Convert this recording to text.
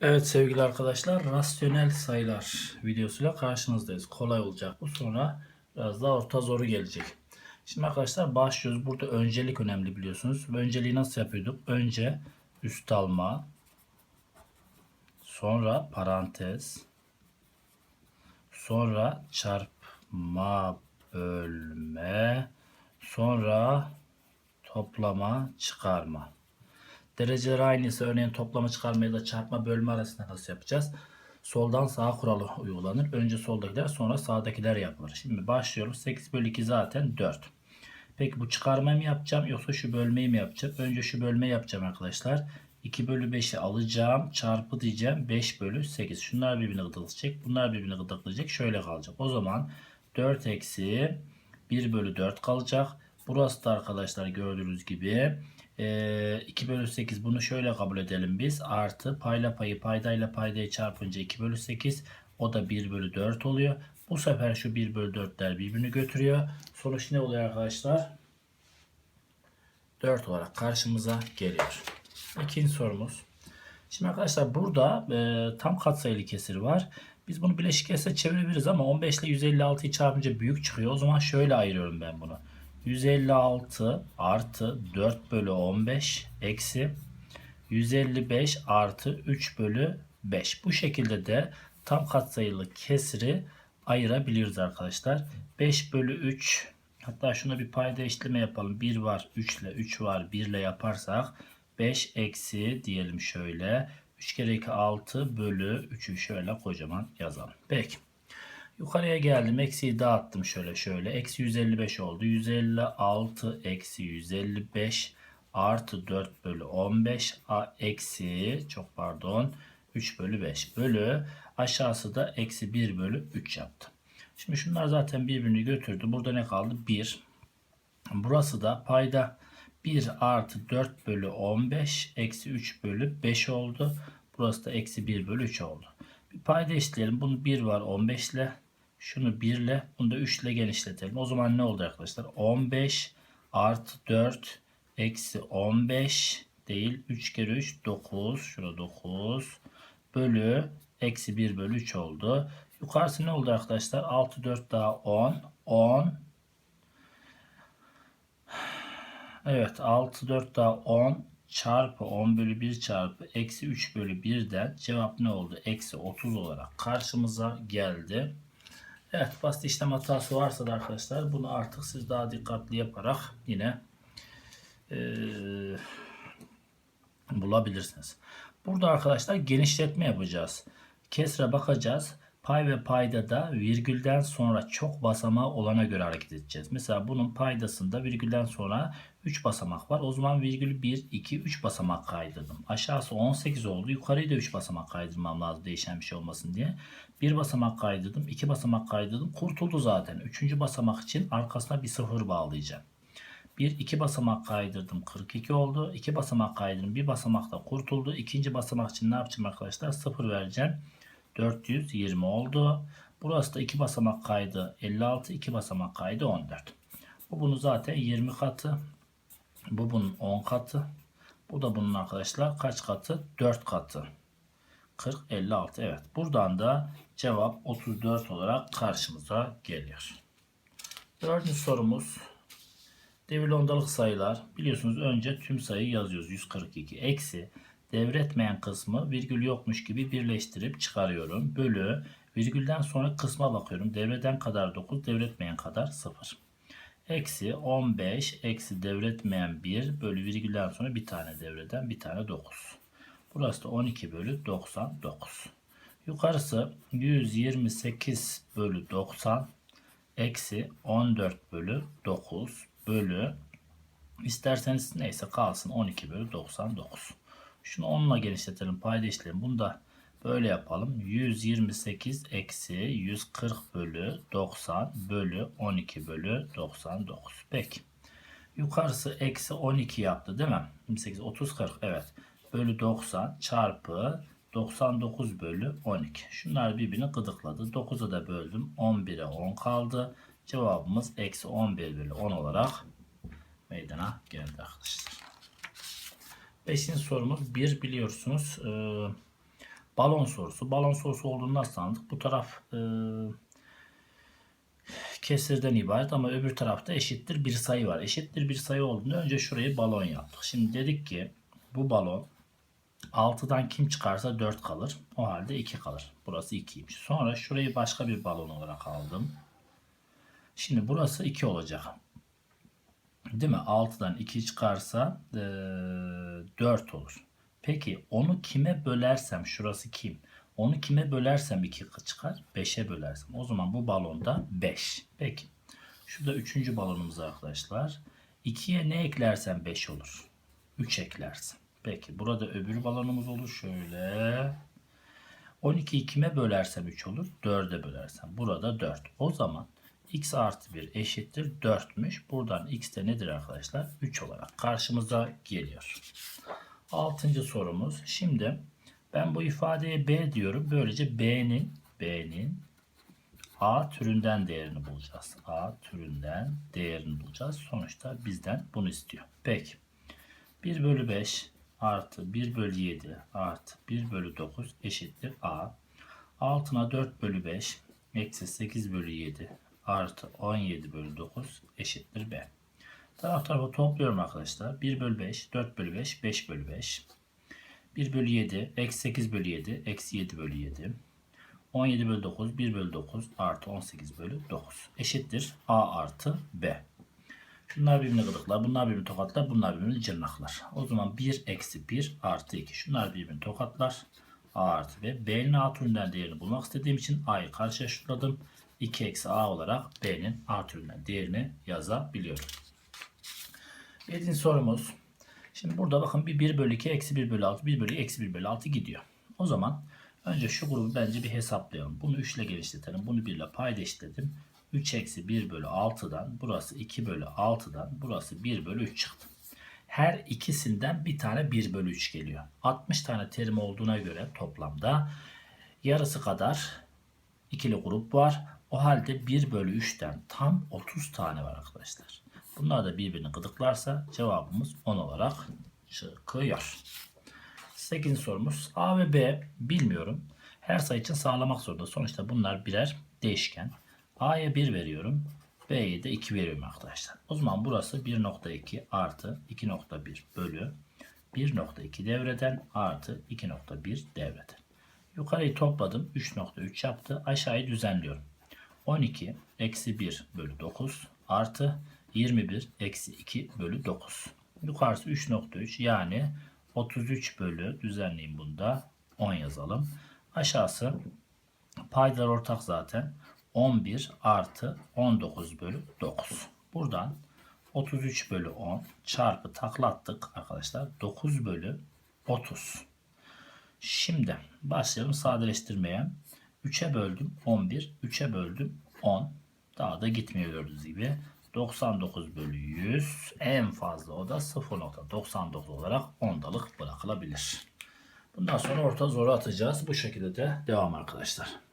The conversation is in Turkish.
Evet sevgili arkadaşlar, rasyonel sayılar videosuyla karşınızdayız. Kolay olacak bu. Sonra biraz daha orta zoru gelecek. Şimdi arkadaşlar başlıyoruz. Burada öncelik önemli biliyorsunuz. Önceliği nasıl yapıyorduk? Önce üst alma, sonra parantez, sonra çarpma, bölme, sonra toplama, çıkarma. Dereceler aynıysa örneğin toplama çıkarma ya da çarpma bölme arasında nasıl yapacağız? Soldan sağa kuralı uygulanır. Önce soldakiler sonra sağdakiler yapılır. Şimdi başlıyoruz. 8 bölü 2 zaten 4. Peki bu çıkarmayı mı yapacağım yoksa şu bölmeyi mi yapacağım? Önce şu bölmeyi yapacağım arkadaşlar. 2 bölü 5'i alacağım. Çarpı diyeceğim. 5 bölü 8. Şunlar birbirini gıdıklayacak. Bunlar birbirini gıdıklayacak. Şöyle kalacak. O zaman 4 eksi 1 bölü 4 kalacak. Burası da arkadaşlar gördüğünüz gibi e, 2 bölü 8 bunu şöyle kabul edelim biz. Artı payla payı paydayla paydayı çarpınca 2 bölü 8 o da 1 bölü 4 oluyor. Bu sefer şu 1 bölü 4'ler birbirini götürüyor. Sonuç ne oluyor arkadaşlar? 4 olarak karşımıza geliyor. İkinci sorumuz. Şimdi arkadaşlar burada e, tam katsayılı kesir var. Biz bunu bileşik kesre çevirebiliriz ama 15 ile 156'yı çarpınca büyük çıkıyor. O zaman şöyle ayırıyorum ben bunu. 156 artı 4 bölü 15 eksi 155 artı 3 bölü 5. Bu şekilde de tam katsayılı kesiri ayırabiliriz arkadaşlar. 5 bölü 3 hatta şuna bir payda işleme yapalım. 1 var 3 ile 3 var 1 ile yaparsak 5 eksi diyelim şöyle 3 kere 2 6 bölü 3'ü şöyle kocaman yazalım. Peki. Yukarıya geldim. Eksiyi dağıttım şöyle şöyle. Eksi 155 oldu. 156 eksi 155 artı 4 bölü 15 a, eksi çok pardon 3 bölü 5 bölü aşağısı da eksi 1 bölü 3 yaptı. Şimdi şunlar zaten birbirini götürdü. Burada ne kaldı? 1. Burası da payda 1 artı 4 bölü 15 eksi 3 bölü 5 oldu. Burası da eksi 1 bölü 3 oldu. Bir payda işleyelim. Bunu 1 var 15 ile. Şunu 1 ile. Bunu da 3 ile genişletelim. O zaman ne oldu arkadaşlar? 15 artı 4 eksi 15 değil. 3 kere 3 9. Şurada 9 bölü eksi 1 bölü 3 oldu. Yukarısı ne oldu arkadaşlar? 6 4 daha 10. 10 Evet 6 4 daha 10 çarpı 10 bölü 1 çarpı eksi 3 bölü 1'den cevap ne oldu? Eksi 30 olarak karşımıza geldi. Evet basit işlem hatası varsa da arkadaşlar bunu artık siz daha dikkatli yaparak yine e, bulabilirsiniz. Burada arkadaşlar genişletme yapacağız. Kesre bakacağız. Pay ve payda da virgülden sonra çok basamağı olana göre hareket edeceğiz. Mesela bunun paydasında virgülden sonra 3 basamak var. O zaman virgülü 1, 2, 3 basamak kaydırdım. Aşağısı 18 oldu. Yukarıyı da 3 basamak kaydırmam lazım değişen bir şey olmasın diye. 1 basamak kaydırdım, 2 basamak kaydırdım. Kurtuldu zaten. 3. basamak için arkasına bir sıfır bağlayacağım. 1 2 basamak kaydırdım 42 oldu. 2 basamak kaydırdım. Bir basamakta kurtuldu. İkinci basamak için ne yapacağım arkadaşlar? 0 vereceğim. 420 oldu. Burası da 2 basamak kaydı 56, 2 basamak kaydı 14. Bu bunun zaten 20 katı. Bu bunun 10 katı. Bu da bunun arkadaşlar kaç katı? 4 katı. 40, 56. Evet. Buradan da cevap 34 olarak karşımıza geliyor. Dördüncü sorumuz. Devirli ondalık sayılar. Biliyorsunuz önce tüm sayıyı yazıyoruz. 142 eksi devretmeyen kısmı virgül yokmuş gibi birleştirip çıkarıyorum. Bölü virgülden sonra kısma bakıyorum. Devreden kadar 9, devretmeyen kadar 0. Eksi 15 eksi devretmeyen 1 bölü virgülden sonra bir tane devreden bir tane 9. Burası da 12 bölü 99. Yukarısı 128 bölü 90 eksi 14 bölü 9 bölü isterseniz neyse kalsın 12 bölü 99. Şunu 10 ile genişletelim payda işleyelim. Bunu da böyle yapalım. 128 eksi 140 bölü 90 bölü 12 bölü 99. Peki. Yukarısı eksi 12 yaptı değil mi? 28, 30, 40 evet. Bölü 90 çarpı 99 bölü 12. Şunlar birbirini gıdıkladı. 9'a da böldüm. 11'e 10 kaldı. Cevabımız eksi 11 bölü 10 olarak meydana geldi arkadaşlar. Beşinci sorumuz bir biliyorsunuz. balon sorusu. Balon sorusu olduğunu nasıl anladık? Bu taraf e, kesirden ibaret ama öbür tarafta eşittir bir sayı var. Eşittir bir sayı olduğunda önce şurayı balon yaptık. Şimdi dedik ki bu balon 6'dan kim çıkarsa 4 kalır. O halde 2 kalır. Burası 2'ymiş. Sonra şurayı başka bir balon olarak aldım. Şimdi burası 2 olacak. Değil mi? 6'dan 2 çıkarsa e, 4 olur. Peki onu kime bölersem şurası kim? Onu kime bölersem 2 çıkar? 5'e bölersem. O zaman bu balonda 5. Peki. Şurada 3. balonumuz arkadaşlar. 2'ye ne eklersem 5 olur. 3 eklersin. Peki burada öbür balonumuz olur. Şöyle. 12'yi kime bölersem 3 olur. 4'e bölersem. Burada 4. O zaman x artı 1 eşittir 4'müş. Buradan x de nedir arkadaşlar? 3 olarak karşımıza geliyor. Altıncı sorumuz. Şimdi ben bu ifadeye b diyorum. Böylece b'nin b'nin a türünden değerini bulacağız. a türünden değerini bulacağız. Sonuçta bizden bunu istiyor. Peki. 1 bölü 5 artı 1 bölü 7 artı 1 bölü 9 eşittir a. Altına 4 bölü 5 eksi 8 bölü 7 artı 17 bölü 9 eşittir b. Taraf tarafa topluyorum arkadaşlar. 1 bölü 5, 4 bölü 5, 5 bölü 5. 1 bölü 7, eksi 8 bölü 7, eksi 7 bölü 7. 17 bölü 9, 1 bölü 9 artı 18 bölü 9. Eşittir a artı b. Şunlar birbirini gıdıklar, bunlar birbirini tokatlar, bunlar birbirini cırnaklar. O zaman 1 eksi 1 artı 2. Şunlar birbirini tokatlar. A artı B. B'nin A türünden değerini bulmak istediğim için A'yı karşılaştırdım. 2 eksi A olarak B'nin A türünden değerini yazabiliyorum. Yedinci sorumuz. Şimdi burada bakın bir 1 bölü 2 eksi 1 bölü 6 1 bölü eksi 1 bölü 6 gidiyor. O zaman önce şu grubu bence bir hesaplayalım. Bunu 3 ile genişletelim. Bunu 1 ile payda eşitledim. 3 eksi 1 bölü 6'dan burası 2 bölü 6'dan burası 1 bölü 3 çıktı. Her ikisinden bir tane 1 bölü 3 geliyor. 60 tane terim olduğuna göre toplamda yarısı kadar ikili grup var. O halde 1 bölü 3'ten tam 30 tane var arkadaşlar. Bunlar da birbirini gıdıklarsa cevabımız 10 olarak çıkıyor. 8. sorumuz A ve B bilmiyorum. Her sayı için sağlamak zorunda. Sonuçta bunlar birer değişken. A'ya 1 veriyorum. B'ye de 2 veriyorum arkadaşlar. O zaman burası 1.2 artı 2.1 bölü 1.2 devreden artı 2.1 devreden. Yukarıyı topladım. 3.3 yaptı. Aşağıyı düzenliyorum. 12 eksi 1 bölü 9 artı 21 eksi 2 bölü 9. Yukarısı 3.3 yani 33 bölü düzenleyeyim bunda 10 yazalım. Aşağısı paydalar ortak zaten. 11 artı 19 bölü 9. Buradan 33 bölü 10 çarpı taklattık arkadaşlar. 9 bölü 30. Şimdi başlayalım sadeleştirmeye. 3'e böldüm 11. 3'e böldüm 10. Daha da gitmiyor gördüğünüz gibi. 99 bölü 100 en fazla o da 0.99 olarak ondalık bırakılabilir. Bundan sonra orta zoru atacağız. Bu şekilde de devam arkadaşlar.